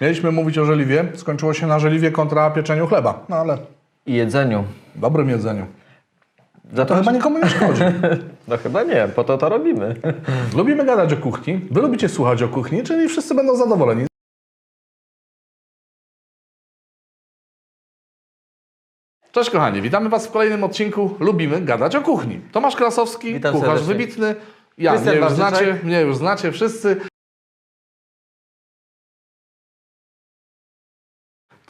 Mieliśmy mówić o żeliwie, skończyło się na żeliwie kontra pieczeniu chleba. No ale I jedzeniu. dobrym jedzeniu. Za To chyba nikomu nie szkodzi. No chyba nie, po to to robimy. Lubimy gadać o kuchni, wy lubicie słuchać o kuchni, czyli wszyscy będą zadowoleni. Cześć kochani, witamy Was w kolejnym odcinku Lubimy gadać o kuchni. Tomasz Krasowski, Witam kucharz serdecznie. wybitny. Ja, mnie już, znacie, mnie już znacie wszyscy.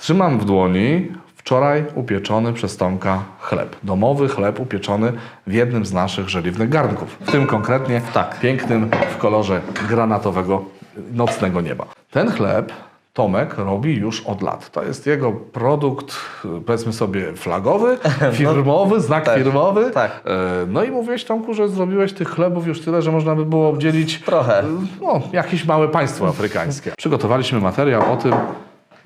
Trzymam w dłoni wczoraj upieczony przez Tomka chleb. Domowy chleb upieczony w jednym z naszych żeliwnych garnków. W tym konkretnie Tak. pięknym w kolorze granatowego nocnego nieba. Ten chleb Tomek robi już od lat. To jest jego produkt, powiedzmy sobie, flagowy, firmowy, znak tak, firmowy. tak. E, No i mówiłeś Tomku, że zrobiłeś tych chlebów już tyle, że można by było obdzielić Trochę. no, jakieś małe państwo afrykańskie. Przygotowaliśmy materiał o tym,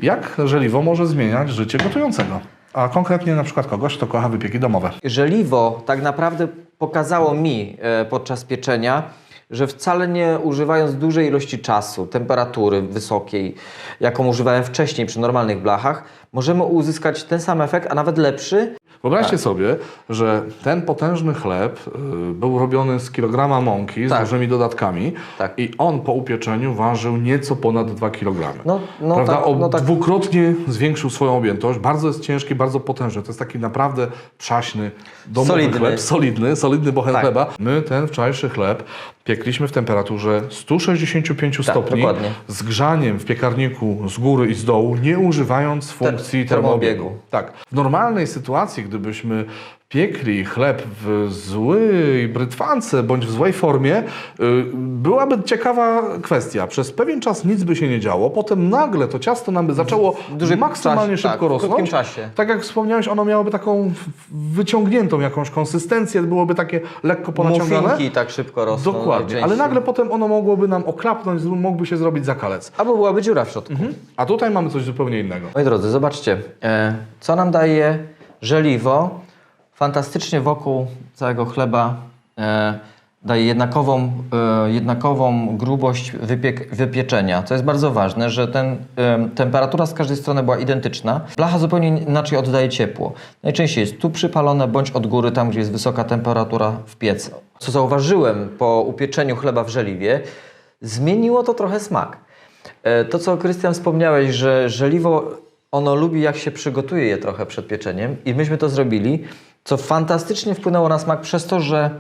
jak żeliwo może zmieniać życie gotującego. A konkretnie na przykład kogoś, kto kocha wypieki domowe. Żeliwo tak naprawdę pokazało mi e, podczas pieczenia, że wcale nie używając dużej ilości czasu, temperatury wysokiej, jaką używałem wcześniej przy normalnych blachach, możemy uzyskać ten sam efekt, a nawet lepszy. Wyobraźcie Tak. sobie, że ten potężny chleb y, był robiony z kilograma mąki z Tak. różnymi dodatkami Tak. i on po upieczeniu ważył nieco ponad 2 kg. No, no Prawda? tak, no tak. dwukrotnie zwiększył swoją objętość. Bardzo jest ciężki, bardzo potężny. To jest taki naprawdę przaśny, domowy Solidny. chleb. Solidny, solidny bochen Tak. chleba. My ten wczorajszy chleb piekliśmy w temperaturze 165 Tak, stopni. dokładnie. Z grzaniem w piekarniku z góry i z dołu, nie używając funkcji termoobiegu. termoobiegu. Tak. W normalnej sytuacji, gdybyśmy piekli chleb w złej brytwance bądź w złej formie, y, byłaby ciekawa kwestia. Przez pewien czas nic by się nie działo, potem nagle to ciasto nam by zaczęło maksymalnie czasie, szybko tak, rosnąć. czasie. Tak jak wspomniałeś, ono miałoby taką wyciągniętą jakąś konsystencję, byłoby takie lekko ponaciągane. Muffinki tak szybko rosną. Dokładnie, ale nagle potem ono mogłoby nam oklapnąć, mógłby się zrobić zakalec. Albo byłaby dziura w środku. A tutaj mamy coś zupełnie innego. Moi drodzy, zobaczcie, e, co nam daje żeliwo. Fantastycznie wokół całego chleba e, daje jednakową, e, jednakową grubość wypiek, wypieczenia. Co jest bardzo ważne, że ten, e, temperatura z każdej strony była identyczna. Blacha zupełnie inaczej oddaje ciepło. Najczęściej jest tu przypalone, bądź od góry, tam gdzie jest wysoka temperatura w piecu. Co zauważyłem po upieczeniu chleba w żeliwie, zmieniło to trochę smak. E, To, co Krystian wspomniałeś, że żeliwo ono lubi, jak się przygotuje je trochę przed pieczeniem, i myśmy to zrobili, co fantastycznie wpłynęło na smak przez to, że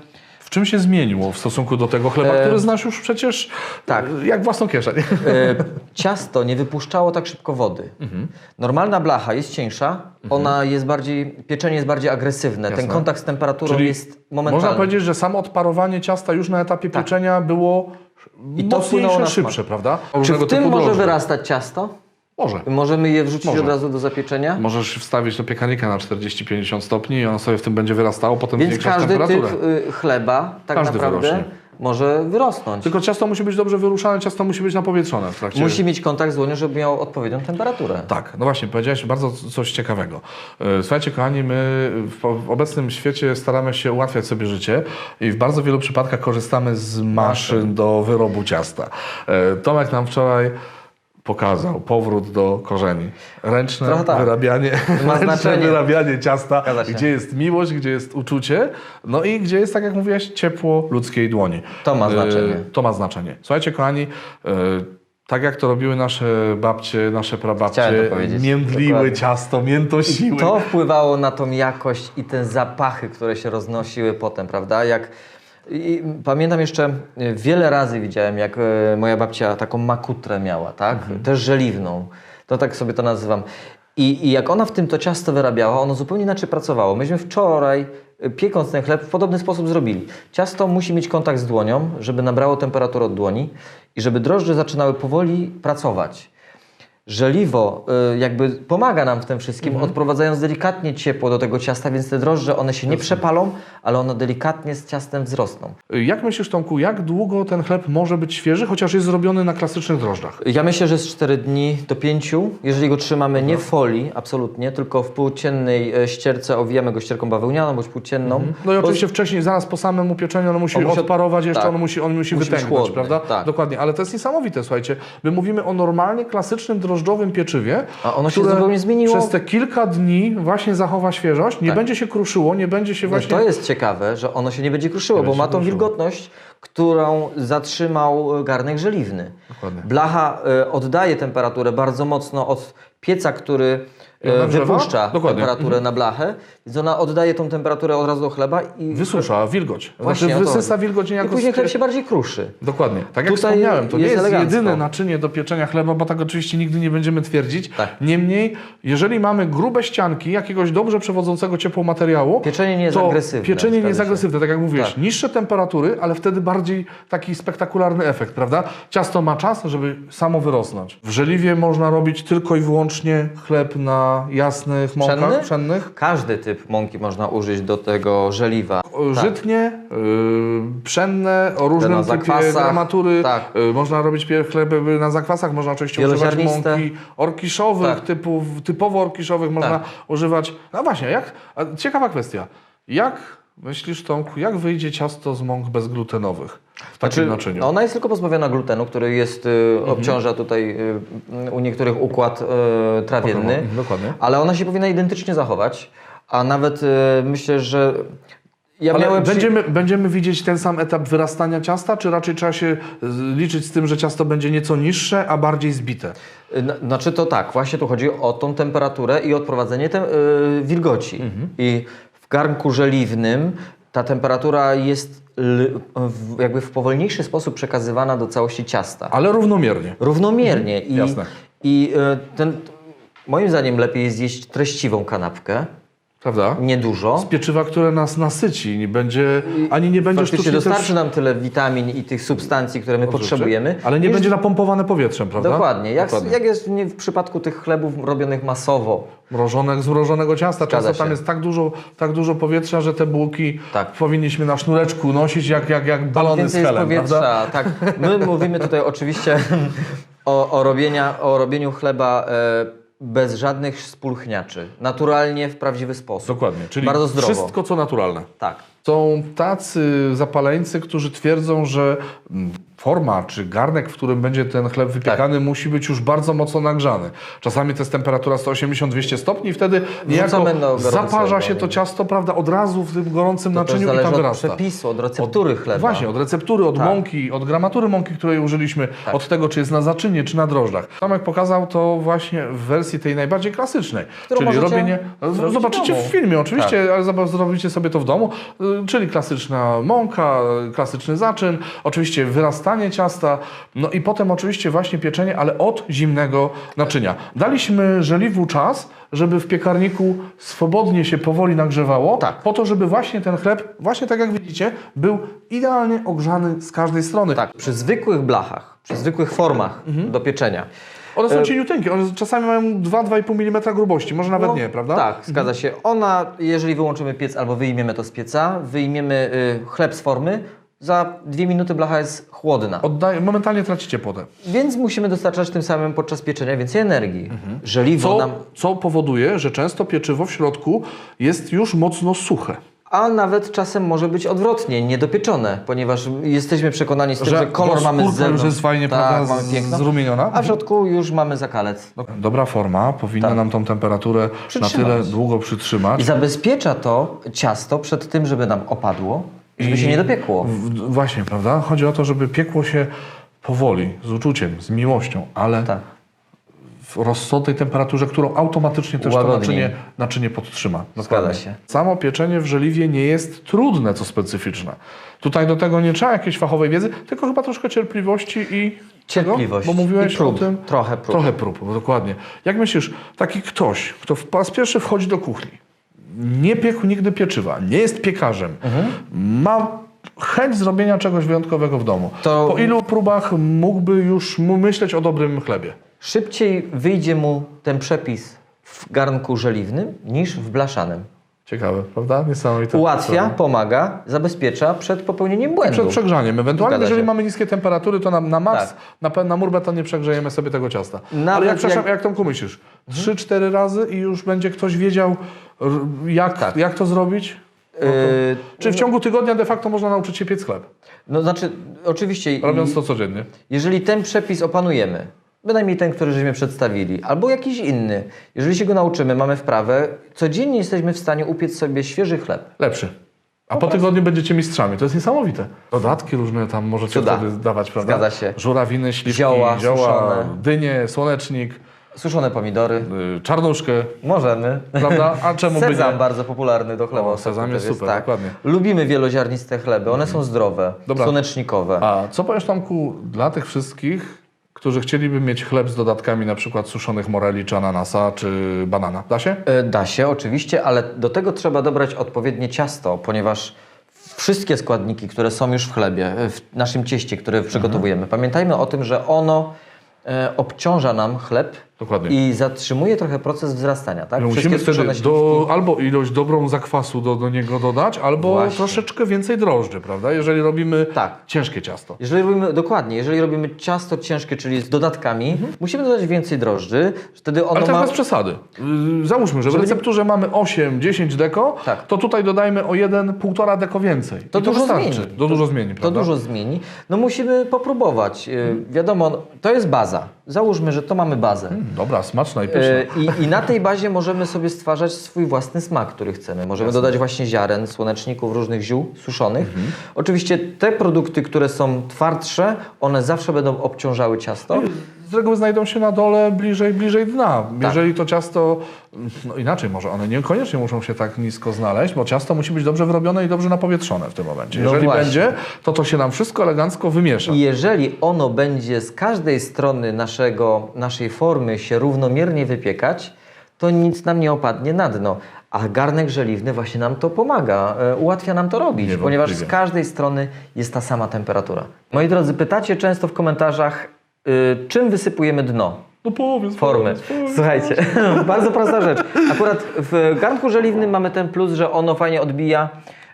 W czym się zmieniło w stosunku do tego chleba, E, który znasz już przecież tak. jak własną kieszeń? e, ciasto nie wypuszczało tak szybko wody. Mhm. Normalna blacha jest cieńsza, ona jest bardziej, pieczenie jest bardziej agresywne, ten Jasne. kontakt z temperaturą Czyli jest momentalny. Można powiedzieć, że samo odparowanie ciasta już na etapie pieczenia było Tak. I to mocniejsze, szybsze, prawda? Czy w tym może wyrastać ciasto? Może. Możemy je wrzucić Może. od razu do zapieczenia? Możesz wstawić do piekarnika na 40-50 stopni i ono sobie w tym będzie wyrastało, potem Więc zwiększasz każdy temperaturę. typ y, chleba tak Każdy naprawdę wyrośnie. może wyrosnąć. Tylko ciasto musi być dobrze wyruszane, ciasto musi być napowietrzone w trakcie... Musi mieć kontakt z dłonią, żeby miał odpowiednią temperaturę. Tak, no właśnie, powiedziałeś bardzo coś ciekawego. E, Słuchajcie, kochani, my w obecnym świecie staramy się ułatwiać sobie życie i w bardzo wielu przypadkach korzystamy z maszyn do wyrobu ciasta. E, Tomek nam wczoraj pokazał powrót do korzeni. Ręczne tak. wyrabianie, Ma ręczne wyrabianie ciasta, gdzie jest miłość, gdzie jest uczucie, no i gdzie jest, tak jak mówiłeś, ciepło ludzkiej dłoni. To ma E, znaczenie. To ma znaczenie. Słuchajcie, kochani, e, tak jak to robiły nasze babcie, nasze prababcie, międliły Dokładnie. ciasto, miętosiły. To wpływało na tą jakość i te zapachy, które się roznosiły potem, prawda? Jak, i, pamiętam jeszcze, y, wiele razy widziałem, jak y, moja babcia taką makutrę miała, tak? Też żeliwną. To tak sobie to nazywam. I, I jak ona w tym to ciasto wyrabiała, ono zupełnie inaczej pracowało. Myśmy wczoraj, y, piekąc ten chleb, w podobny sposób zrobili. Ciasto musi mieć kontakt z dłonią, żeby nabrało temperaturę od dłoni i żeby drożdże zaczynały powoli pracować. Żeliwo y, jakby pomaga nam w tym wszystkim, odprowadzając delikatnie ciepło do tego ciasta, więc te drożdże, one się nie przepalą, ale one delikatnie z ciastem wzrosną. Jak myślisz, Tomku, jak długo ten chleb może być świeży, chociaż jest zrobiony na klasycznych drożdżach? Ja myślę, że z 4 dni do 5, jeżeli go trzymamy nie w folii, absolutnie, tylko w płóciennej e, ścierce, owijamy go ścierką bawełnianą bądź płócienną. No i Bo- oczywiście wcześniej, zaraz po samym upieczeniu, ono musi On musi od- odparować jeszcze, tak. on musi, on musi, Musi wytęgnąć, chłodny, prawda? tak. Dokładnie, ale to jest niesamowite, słuchajcie. My mówimy o normalnie klasycznym drożdżowym drożdżowym pieczywie, A ono się zupełnie zmieniło? przez te kilka dni właśnie zachowa świeżość, nie Tak. będzie się kruszyło, nie będzie się No właśnie... to jest ciekawe, że ono się nie będzie kruszyło, Nie bo ma tą kruszyło. wilgotność, którą zatrzymał e, garnek żeliwny. Dokładnie. Blacha e, oddaje temperaturę bardzo mocno od pieca, który I e, wypuszcza Dokładnie. Mhm. temperaturę na blachę, więc ona oddaje tą temperaturę od razu do chleba i Wysusza wilgoć. Właśnie, znaczy wysysa wilgoć I niejako później z- chleb się bardziej kruszy. Dokładnie. Tak jak Tutaj wspomniałem, to nie jest jest elegancko. jedyne naczynie do pieczenia chleba, bo tak oczywiście nigdy nie będziemy twierdzić. Tak. Niemniej, jeżeli mamy grube ścianki jakiegoś dobrze przewodzącego ciepło materiału, Pieczenie nie jest agresywne, Pieczenie nie jest agresywne, tak jak mówiłeś. Tak. Niższe temperatury, ale wtedy bardziej taki spektakularny efekt, prawda? Ciasto ma czas, żeby samo wyrosnąć. W żeliwie można robić tylko i wyłącznie chleb na jasnych mąkach Pszenny? pszennych. Każdy typ mąki można użyć do tego żeliwa. Żytnie, yy, pszenne, o różnym typie zakwasach, gramatury. tak. Yy, można robić pie- chleby na zakwasach, można oczywiście używać mąki orkiszowych, Tak. typów, typowo orkiszowych można Tak. używać. No właśnie, jak, ciekawa kwestia. Jak myślisz, Tomku, jak wyjdzie ciasto z mąk bezglutenowych w takim Znaczy, naczyniu? Ona jest tylko pozbawiona glutenu, który jest, y, Mhm. obciąża tutaj y, u niektórych układ y, trawienny, dokładnie. ale ona się powinna identycznie zachować, a nawet myślę, że ja Ale miałem przy- będziemy, będziemy widzieć ten sam etap wyrastania ciasta, czy raczej trzeba się liczyć z tym, że ciasto będzie nieco niższe, a bardziej zbite? N- Znaczy to tak, właśnie tu chodzi o tą temperaturę i odprowadzenie te, wilgoci. Mhm. I garnku żeliwnym ta temperatura jest jakby w powolniejszy sposób przekazywana do całości ciasta. Ale równomiernie. Równomiernie. I, Mhm. jasne. I y, ten, moim zdaniem lepiej jest jeść treściwą kanapkę, Prawda? niedużo. z pieczywa, które nas nasyci, nie będzie, ani nie będzie Faktycznie sztucznie dostarczy też... nam tyle witamin i tych substancji, które my potrzebujemy. Ale nie niż- będzie napompowane powietrzem, prawda? Dokładnie. Jak, Dokładnie. jak jest w, przypadku tych chlebów robionych masowo. Mrożonek, z mrożonego ciasta. Zgadza Często tam jest tak dużo, tak dużo powietrza, że te bułki Tak. powinniśmy na sznureczku nosić jak, jak, jak balony z Więcej jest helem, powietrza. prawda? Tak. My mówimy tutaj oczywiście o, o, robienia, o robieniu chleba e, bez żadnych spulchniaczy. Naturalnie, w prawdziwy sposób. Dokładnie, czyli Bardzo zdrowo. wszystko co naturalne. Tak. Są tacy zapaleńcy, którzy twierdzą, że mm, forma czy garnek, w którym będzie ten chleb wypiekany, Tak. musi być już bardzo mocno nagrzany. Czasami to jest temperatura 180-200 stopni i wtedy niejako do gorącego zaparza się to ciasto, prawda, od razu w tym gorącym To naczyniu i zależy tam od wyrasta. przepisu, od receptury chleba. Właśnie, od receptury, od Tak. mąki, od gramatury mąki, której użyliśmy, Tak. od tego, czy jest na zaczynie, czy na drożdżach. Tomek pokazał to właśnie w wersji tej najbardziej klasycznej. Którą czyli robienie. w Zobaczycie domu. w filmie, oczywiście, Tak. ale zrobicie sobie to w domu. Czyli klasyczna mąka, klasyczny zaczyn, oczywiście wyrastanie ciasta, no i potem oczywiście właśnie pieczenie, ale od zimnego naczynia. Daliśmy żeliwu czas, żeby w piekarniku swobodnie się powoli nagrzewało, Tak. po to, żeby właśnie ten chleb, właśnie tak jak widzicie, był idealnie ogrzany z każdej strony. Tak, przy zwykłych blachach, przy zwykłych formach Mhm. do pieczenia. One E, są cieniuteńkie, one czasami mają 2-2,5 mm grubości, może nawet No, nie, prawda? Tak, zgadza się. Ona, jeżeli wyłączymy piec albo wyjmiemy to z pieca, wyjmiemy y, chleb z formy, za dwie minuty blacha jest chłodna. Oddaje, momentalnie traci ciepłotę. Więc musimy dostarczać tym samym podczas pieczenia więcej energii. Żeliwo Co, nam, co powoduje, że często pieczywo w środku jest już mocno suche. A nawet czasem może być odwrotnie, niedopieczone, ponieważ jesteśmy przekonani z tym, że, kolor bo mamy z zewnątrz. już jest fajnie tak, prawda, z- zrumieniona. A w środku już mamy zakalec. Dobra forma powinna Tak. nam tą temperaturę na Przytrzymać. tyle długo przytrzymać. I zabezpiecza to ciasto przed tym, żeby nam opadło, żeby się nie dopiekło. W- Właśnie, prawda? Chodzi o to, żeby piekło się powoli, z uczuciem, z miłością, ale Tak. W rozsądnej temperaturze, którą automatycznie też to naczynie, naczynie podtrzyma. Zgadza się. Samo pieczenie w żeliwie nie jest trudne, co specyficzne. Tutaj do tego nie trzeba jakiejś fachowej wiedzy, tylko chyba troszkę cierpliwości i... Cierpliwość? Bo mówiłeś i prób. o tym... Trochę prób. Trochę prób, dokładnie. Jak myślisz, taki ktoś, kto po raz pierwszy wchodzi do kuchni, nie piekł nigdy pieczywa, nie jest piekarzem, Mhm. ma chęć zrobienia czegoś wyjątkowego w domu. To- Po ilu próbach mógłby już myśleć o dobrym chlebie? Szybciej wyjdzie mu ten przepis w garnku żeliwnym niż w blaszanym. Ciekawe, prawda? Niesamowite. Ułatwia, pomaga, zabezpiecza przed popełnieniem błędu. Przed przegrzaniem. Ewentualnie, jeżeli mamy niskie temperatury, to na, na max, Tak. na, na mur beton nie przegrzejemy sobie tego ciasta. Nawet Ale jak, przepraszam, jak- Mhm. jak Tomku myślisz? Trzy, cztery razy i już będzie ktoś wiedział, jak, Tak. jak to zrobić? Yy, Czy w ciągu tygodnia de facto można nauczyć się piec chleb, no znaczy, oczywiście, robiąc to codziennie? jeżeli ten przepis opanujemy, bynajmniej ten, który żeśmy przedstawili, albo jakiś inny, jeżeli się go nauczymy, mamy wprawę, codziennie jesteśmy w stanie upiec sobie świeży chleb. Lepszy. A po tygodniu będziecie mistrzami. To jest niesamowite. Dodatki różne tam możecie Cuda. wtedy dawać, prawda? Zgadza się. Żurawiny, śliwki, Zioła suszone. dynie, słonecznik, Suszone pomidory. y, czarnuszkę, Możemy. prawda? A czemu by Sezam bardzo popularny do chleba. O, sezam jest super, tak. dokładnie. Lubimy wieloziarniste chleby, one są zdrowe, Dobra. słonecznikowe. A co powiesz Tomku dla tych wszystkich, którzy chcieliby mieć chleb z dodatkami na przykład suszonych moreli, czy ananasa, czy banana? Da się? E, Da się oczywiście, ale do tego trzeba dobrać odpowiednie ciasto, ponieważ wszystkie składniki, które są już w chlebie, e, w naszym cieście, które przygotowujemy, pamiętajmy o tym, że ono e, obciąża nam chleb Dokładnie. i zatrzymuje trochę proces wzrastania. Tak? Wszystkie musimy wtedy do, albo ilość dobrą zakwasu do, do niego dodać, albo Właśnie. troszeczkę więcej drożdży, prawda? Jeżeli robimy Tak. ciężkie ciasto. Jeżeli robimy, dokładnie, jeżeli robimy ciasto ciężkie, czyli z dodatkami, musimy dodać więcej drożdży, wtedy ono Mhm. Ale też ma... bez przesady. Yy, Załóżmy, że w recepturze mamy 8-10 deko, Tak. to tutaj dodajmy o 1,5 deko więcej. To I dużo wystarczy. zmieni. To dużo zmieni, To prawda? dużo zmieni. No musimy popróbować. E, Wiadomo, no, to jest baza. Załóżmy, że to mamy bazę. Dobra, smaczna i pyszna. E, I, I na tej bazie możemy sobie stwarzać swój własny smak, który chcemy. Możemy dodać właśnie ziaren, słoneczników, różnych ziół suszonych. Mhm. Oczywiście te produkty, które są twardsze, one zawsze będą obciążały ciasto. Z reguły znajdą się na dole, bliżej, bliżej dna. Tak. Jeżeli to ciasto, no inaczej może, one niekoniecznie muszą się tak nisko znaleźć, bo ciasto musi być dobrze wyrobione i dobrze napowietrzone w tym momencie. No Jeżeli właśnie. będzie, to to się nam wszystko elegancko wymiesza. I jeżeli ono będzie z każdej strony naszego, naszej formy się równomiernie wypiekać, to nic nam nie opadnie na dno. A garnek żeliwny właśnie nam to pomaga, e, ułatwia nam to robić, ponieważ z każdej strony jest ta sama temperatura. Moi drodzy, pytacie często w komentarzach, y, czym wysypujemy dno No powiedz, formy. powiedz, powiedz. Słuchajcie, bardzo prosta rzecz. Akurat w garnku żeliwnym mamy ten plus, że ono fajnie odbija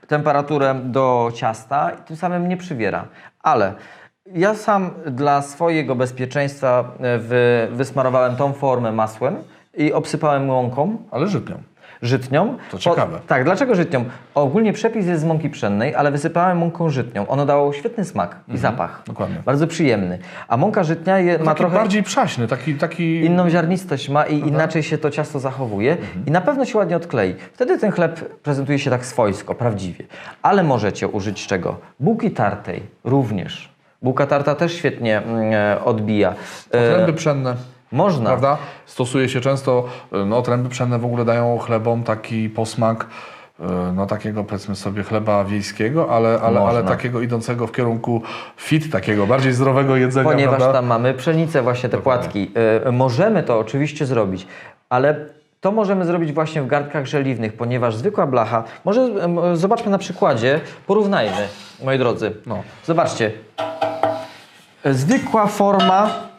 temperaturę do ciasta i tym samym nie przywiera. Ale ja sam dla swojego bezpieczeństwa wy, wysmarowałem tą formę masłem i obsypałem łąką Ale żytnią. Żytnią. To ciekawe. tak, dlaczego żytnią? Ogólnie przepis jest z mąki pszennej, ale wysypałem mąką żytnią. Ono dało świetny smak i zapach. Mhm. dokładnie. Bardzo przyjemny. A mąka żytnia je, ma Taki trochę bardziej przaśny, taki, taki... inną ziarnistość ma i inaczej się to ciasto zachowuje i na pewno się ładnie odklei. Wtedy ten chleb prezentuje się tak swojsko, prawdziwie. Ale możecie użyć czego? Bułki tartej również. Bułka tarta też świetnie mm, e, odbija. Otręby pszenne. Można. Prawda? Stosuje się często, y, no otręby pszenne w ogóle dają chlebom taki posmak, y, no takiego powiedzmy sobie chleba wiejskiego, ale, ale, ale takiego idącego w kierunku fit, takiego bardziej zdrowego jedzenia, Ponieważ prawda? tam mamy pszenicę, właśnie te płatki. E, możemy to oczywiście zrobić, ale to możemy zrobić właśnie w garnkach żeliwnych, ponieważ zwykła blacha, może zobaczmy na przykładzie, porównajmy, moi drodzy. No. Zobaczcie. Zwykła forma,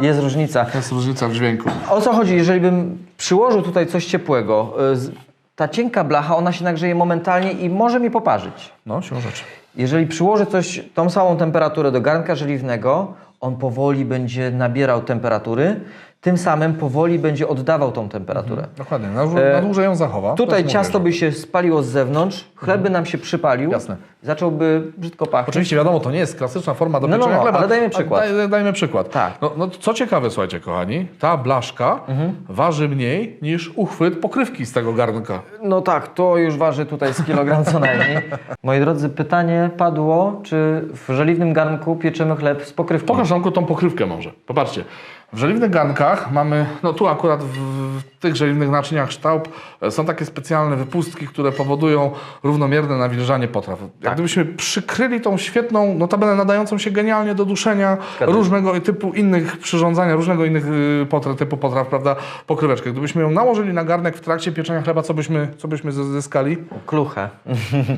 jest różnica. Jest różnica w dźwięku. O co chodzi, jeżeli bym przyłożył tutaj coś ciepłego, z- ta cienka blacha, ona się nagrzeje momentalnie i może mi poparzyć. No, siłą rzeczy. Jeżeli przyłożę coś, tą samą temperaturę do garnka żeliwnego, on powoli będzie nabierał temperatury, tym samym powoli będzie oddawał tą temperaturę. Dokładnie, na, dłu- na dłużej ją zachowa. Tutaj ciasto mówię, by się spaliło z zewnątrz, chleb by nam się przypalił, Jasne. zacząłby brzydko pachnieć. Oczywiście wiadomo, to nie jest klasyczna forma do No, no, no, chleba. ale dajmy przykład. Daj, dajmy przykład. Tak. No, no, co ciekawe, słuchajcie kochani, ta blaszka Mhm. waży mniej niż uchwyt pokrywki z tego garnka. No tak, to już waży tutaj z kilogram co najmniej. Moi drodzy, pytanie padło, czy w żeliwnym garnku pieczemy chleb z pokrywką? Pokaż Tomku tą pokrywkę może. Popatrzcie. W żeliwnych garnkach mamy, no tu akurat w, w tych żeliwnych naczyniach ształb e, są takie specjalne wypustki, które powodują równomierne nawilżanie potraw. Tak. Jak gdybyśmy przykryli tą świetną, notabene nadającą się genialnie do duszenia różnego typu innych przyrządzania, różnego innych y, potraw, typu potraw, prawda, pokryweczkę. Gdybyśmy ją nałożyli na garnek w trakcie pieczenia chleba, co byśmy, co byśmy zyskali? Kluchę.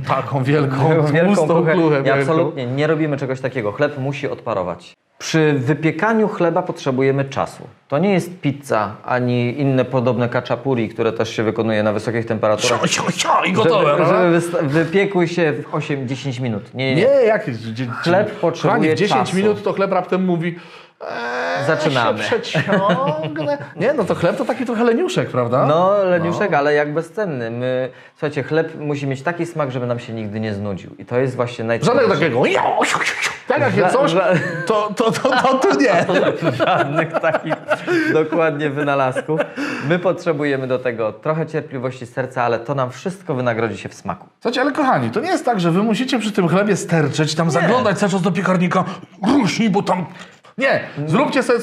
Taką wielką, Wielką tłustą kluchę. kluchę absolutnie nie robimy czegoś takiego. Chleb musi odparować. Przy wypiekaniu chleba potrzebujemy czasu. To nie jest pizza, ani inne podobne kaczapuri, które też się wykonuje na wysokich temperaturach. Sio, sio, sio, I gotowe, żeby, żeby wysta- wypiekły się w 8-10 minut. Nie, nie. Nie, jakieś. dzie- Chleb potrzebuje Kochani, w 10 czasu. minut to chleb raptem mówi Zaczynamy. Się przeciągnę. Nie, no to chleb to taki trochę leniuszek, prawda? No, leniuszek, ale jak bezcenny. My, słuchajcie, chleb musi mieć taki smak, żeby nam się nigdy nie znudził. I to jest właśnie najcenniejsze. Żadnego takiego. Tak jak jest Ża- coś, to, to, to, to, to nie. Żadnych takich dokładnie wynalazków. My potrzebujemy do tego trochę cierpliwości serca, ale to nam wszystko wynagrodzi się w smaku. Słuchajcie, ale kochani, to nie jest tak, że wy musicie przy tym chlebie sterczeć, tam zaglądać cały czas do piekarnika, gruśnij, bo tam... Nie, zróbcie sobie,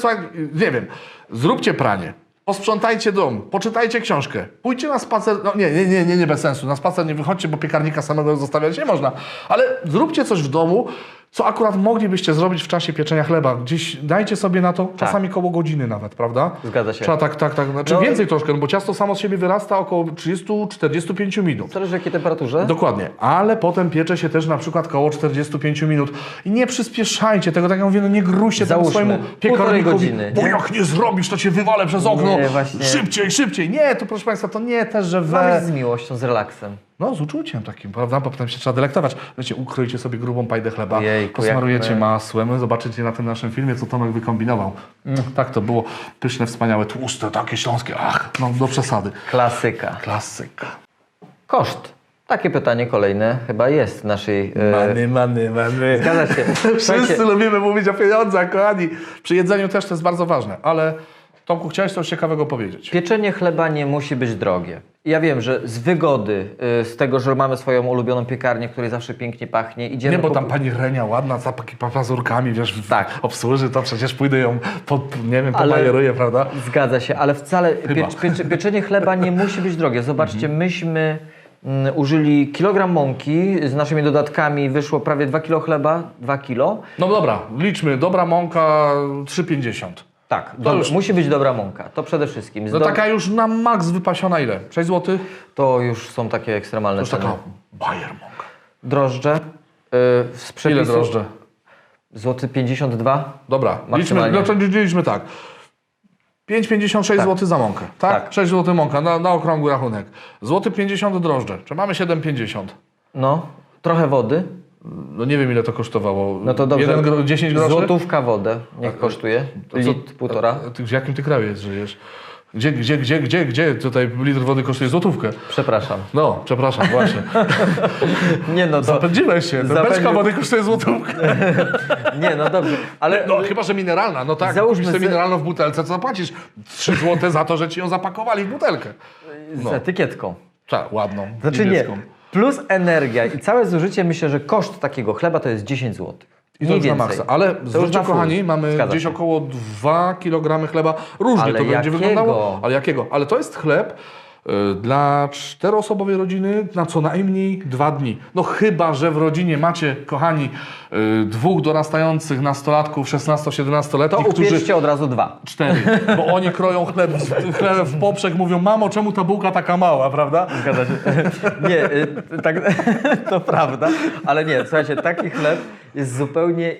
nie wiem, zróbcie pranie, posprzątajcie dom, poczytajcie książkę, pójdźcie na spacer, no nie, nie, nie, nie, nie bez sensu, na spacer nie wychodźcie, bo piekarnika samego zostawiać nie można, ale zróbcie coś w domu, co akurat moglibyście zrobić w czasie pieczenia chleba. Gdzieś dajcie sobie na to czasami koło godziny nawet, prawda? Zgadza się. Trzeba tak, tak, tak, znaczy No. więcej troszkę, no bo ciasto samo z siebie wyrasta około 30-45 minut. Zależy w jakiej temperaturze. Dokładnie, ale potem piecze się też na przykład koło 45 minut. I nie przyspieszajcie tego, tak jak mówię, no nie gruźcie temu swojemu piekarnikowi, godziny, bo jak nie zrobisz, to cię wywalę przez okno. Nie, właśnie. Szybciej, szybciej. Nie, to proszę Państwa, to nie też, że we... z miłością, z relaksem. No, z uczuciem takim, prawda? Bo potem się trzeba delektować. Wiecie, ukryjcie sobie grubą pajdę chleba, Ojejku, posmarujecie my- masłem, zobaczycie na tym naszym filmie, co Tomek wykombinował. Mm. Tak to było. Pyszne, wspaniałe, tłuste, takie śląskie. Ach, no do przesady. Klasyka. Klasyka. Koszt. Takie pytanie kolejne chyba jest w naszej... e, Many, many, many. Zgadza się. Wszyscy lubimy mówić o pieniądzach, kochani. Przy jedzeniu też to jest bardzo ważne, ale Tomku, chciałeś coś ciekawego powiedzieć. Pieczenie chleba nie musi być drogie. Ja wiem, że z wygody, y, z tego, że mamy swoją ulubioną piekarnię, której zawsze pięknie pachnie, idziemy... Nie, bo tam pani Renia ładna, za pazurkami, wiesz, Tak. obsłuży, to przecież pójdę ją, pod, nie wiem, pobajeruję, prawda? Zgadza się, ale wcale piecz, piecz, pieczenie chleba nie musi być drogie. Zobaczcie, myśmy mm, użyli kilogram mąki z naszymi dodatkami, wyszło prawie 2 kilo chleba, 2 kilo. No dobra, liczmy, dobra mąka 3,50. Tak, do, już- musi być dobra mąka, to przede wszystkim. Z No do- taka już na maks wypasiona ile? 6 zł? To już są takie ekstremalne To już ceny. taka bajer mąka. Drożdże. Yy, z przepisu, Ile drożdże? Złoty 52. Dobra, liczmy, no liczmy tak. 5,56 Tak. zł za mąkę, tak? Tak. 6 zł mąka, na, na okrągły rachunek. Złoty 50 drożdże, czy mamy 7,50? No, trochę wody. No nie wiem ile to kosztowało. No to dobrze. Jeden gro, 10 groszy? Złotówka wodę niech kosztuje. Co- Litr, półtora. A w jakim ty kraju żyjesz? Gdzie, gdzie, gdzie, gdzie, gdzie tutaj litr wody kosztuje złotówkę? Przepraszam. No, przepraszam, właśnie. Nie no to... Zapędziłeś się, Zapędził- beczka wody kosztuje złotówkę. Nie no dobrze, ale... No chyba, że mineralna, no tak, Załóżmy sobie mineralną w butelce, to zapłacisz 3 zł za to, że ci ją zapakowali w butelkę. Z no. etykietką. Tak, ładną, Znaczy nie. Plus energia i całe zużycie, myślę, że koszt takiego chleba to jest 10 zł. I to już na maksa. Ale full. kochani, mamy Zgadza gdzieś się. około 2 kg chleba. Różnie Ale to będzie jakiego? wyglądało. Ale jakiego? Ale to jest chleb dla czteroosobowej rodziny na co najmniej dwa dni. No chyba, że w rodzinie macie, kochani, y, dwóch dorastających nastolatków, 16-17-letnich, To którzy... od razu dwa. Cztery, bo oni kroją chleb, chleb w poprzek, mówią, mamo, czemu ta bułka taka mała, prawda? Zgadza się. Nie, y, tak, to prawda, ale nie, słuchajcie, taki chleb jest zupełnie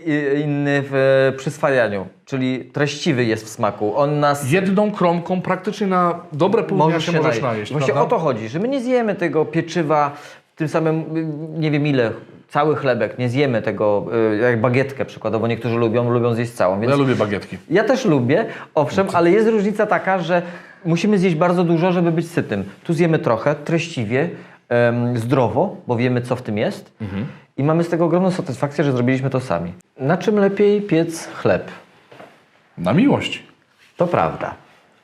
inny w e, przyswajaniu, czyli treściwy jest w smaku. On nas Jedną kromką praktycznie na dobre pół dnia się się możesz najeść. Właśnie prawda? o to chodzi, że my nie zjemy tego pieczywa tym samym, nie wiem ile, cały chlebek, nie zjemy tego, y, jak bagietkę przykładowo, niektórzy lubią, lubią zjeść całą, więc Ja lubię bagietki. Ja też lubię, owszem, ale jest różnica taka, że musimy zjeść bardzo dużo, żeby być sytym. Tu zjemy trochę, treściwie, zdrowo, bo wiemy, co w tym jest. I mamy z tego ogromną satysfakcję, że zrobiliśmy to sami. Na czym lepiej piec chleb? Na miłość. To prawda.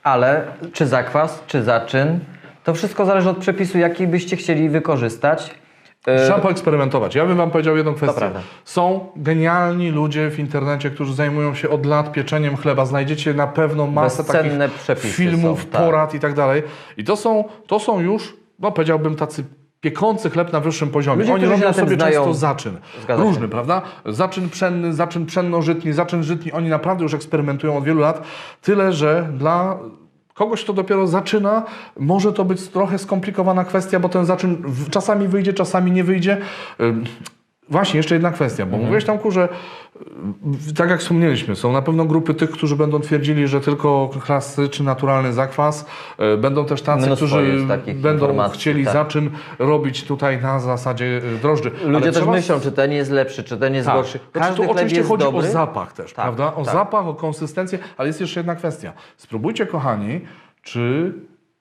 Ale czy zakwas, czy zaczyn, to wszystko zależy od przepisu, jaki byście chcieli wykorzystać. E, Trzeba poeksperymentować. Ja bym wam powiedział jedną kwestię. Są genialni ludzie w internecie, którzy zajmują się od lat pieczeniem chleba. Znajdziecie na pewno masę Bezcenne takich filmów, są, tak. porad i tak dalej. I to są, to są już, no powiedziałbym, tacy piekący chleb na wyższym poziomie. Ludzie, Oni się robią sobie znają. często zaczyn. Zgadza się. Różny, prawda? Zaczyn pszenny, zaczyn pszenno-żytni, zaczyn żytni. Oni naprawdę już eksperymentują od wielu lat. Tyle, że dla kogoś, kto dopiero zaczyna, może to być trochę skomplikowana kwestia, bo ten zaczyn czasami wyjdzie, czasami nie wyjdzie. Właśnie, jeszcze jedna kwestia, Mhm. bo mówiłeś Tomku, że y, tak jak wspomnieliśmy, są na pewno grupy tych, którzy będą twierdzili, że tylko klasyczny, naturalny zakwas. Y, Będą też tacy, Mnóstwo którzy będą chcieli tak. za czym robić tutaj na zasadzie y, drożdży. Ludzie Ale też trzeba myślą, czy ten jest lepszy, czy ten jest tak. gorszy. Znaczy, Każdy tu oczywiście chodzi dobry. o zapach też, Tak, prawda? O tak. zapach, o konsystencję, ale jest jeszcze jedna kwestia. Spróbujcie, kochani, czy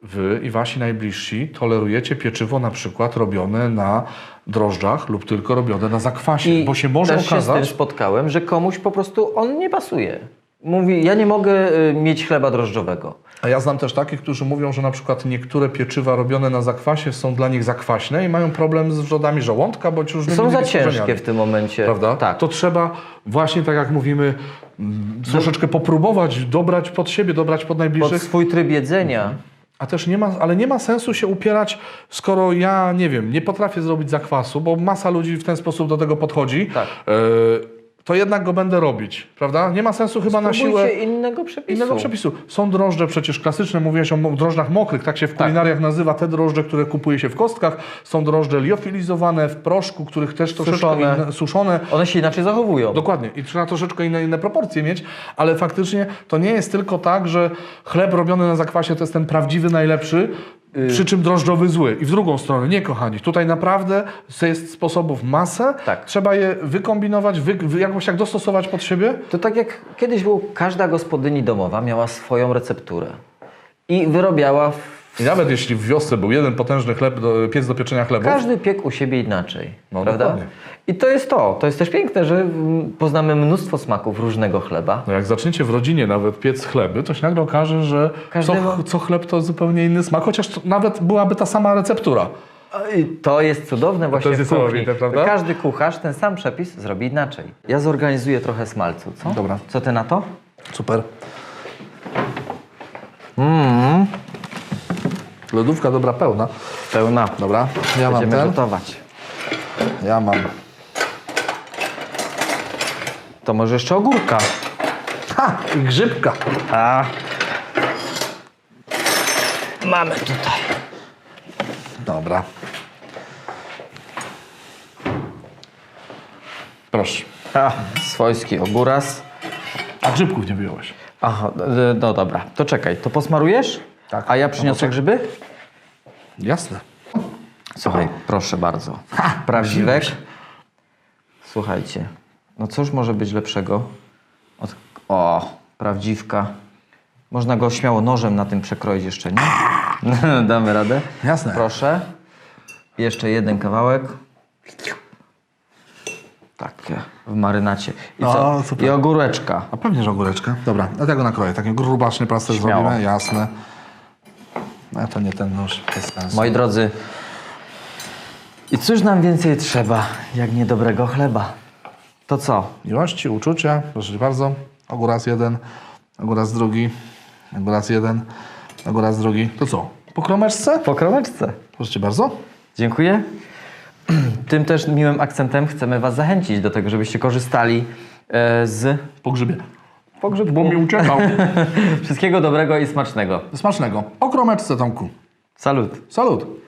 wy i wasi najbliżsi tolerujecie pieczywo na przykład robione na drożdżach lub tylko robione na zakwasie, bo się może też się z tym okazać... spotkałem, że komuś po prostu on nie pasuje. Mówi, ja nie mogę y, mieć chleba drożdżowego. A ja znam też takich, którzy mówią, że na przykład niektóre pieczywa robione na zakwasie są dla nich zakwaśne i mają problem z wrzodami żołądka bądź różnymi Są za ciężkie w tym momencie. Prawda? Tak. To trzeba właśnie tak jak mówimy, mm, troszeczkę popróbować, dobrać pod siebie, dobrać pod Pod najbliższych. swój tryb jedzenia. A też nie ma, ale nie ma sensu się upierać, skoro ja nie wiem, nie potrafię zrobić zakwasu, bo masa ludzi w ten sposób do tego podchodzi. Tak. e, to jednak go będę robić, prawda? Nie ma sensu chyba na siłę Spróbujcie innego przepisu. innego przepisu. Są drożdże przecież klasyczne, mówiłeś o drożdżach mokrych, tak się w kulinariach nazywa te drożdże, które kupuje się w kostkach. Są drożdże liofilizowane w proszku, których też troszeczkę Suszone. inne, suszone. One się inaczej zachowują. Dokładnie. I trzeba troszeczkę inne, inne proporcje mieć, ale faktycznie to nie jest tylko tak, że chleb robiony na zakwasie to jest ten prawdziwy, najlepszy, przy czym drożdżowy zły. I w drugą stronę, nie kochani. Tutaj naprawdę jest sposobów masę. Tak. Trzeba je wykombinować, wy, wy, jakoś tak dostosować pod siebie. To tak jak kiedyś było, każda gospodyni domowa miała swoją recepturę. I wyrobiała, w... I nawet jeśli w wiosce był jeden potężny chleb, do, piec do pieczenia chlebów, każdy piekł u siebie inaczej. No, prawda? dokładnie. I to jest to. To jest też piękne, że mm, poznamy mnóstwo smaków różnego chleba. no jak zaczniecie w rodzinie nawet piec chleby, to się nagle okaże, że Każdy co, ma- co chleb to zupełnie inny smak, chociaż to nawet byłaby ta sama receptura. I to jest cudowne właśnie jest w kuchni. prawda? Każdy kucharz ten sam przepis zrobi inaczej. Ja zorganizuję trochę smalcu, co? Dobra. Co ty na to? Super. Mm. Lodówka dobra pełna. Pełna. Dobra, ja mam Będziemy ten. gotować. Ja mam. To może jeszcze ogórka. Ha! I grzybka. A. Mamy tutaj. Dobra. Proszę. A, swojski ogóras. A grzybków nie wyjąłeś. Aha, d- no dobra. To czekaj, to posmarujesz? Tak. A ja przyniosę grzyby? Jasne. Słuchaj, proszę bardzo. Prawdziwek. Słuchajcie, no cóż może być lepszego? Od... O, prawdziwka. Można go śmiało nożem na tym przekroić jeszcze, nie? Damy radę? Jasne. Proszę. Jeszcze jeden kawałek. Takie w marynacie. I O, co? super. I ogóreczka. A pewnie, że ogóreczkę. Dobra, ja tego nakroję. Taki grubaczny plaster Śmiało. zrobimy, jasne. A to nie ten nóż, bez sensu. Moi drodzy, i cóż nam więcej trzeba, jak nie dobrego chleba? To co? Miłości, uczucia, proszę bardzo. Ogóraz jeden, ogóraz drugi, ogóraz jeden, ogóraz drugi. To co? Po kromeczce? Po kromeczce. Proszę bardzo. Dziękuję. Tym też miłym akcentem chcemy Was zachęcić do tego, żebyście korzystali e, z Po grzybie. Pogrzebu. Bo mi uciekał. Wszystkiego dobrego i smacznego. Smacznego. O kromeczce, Tomku. Salut. Salut.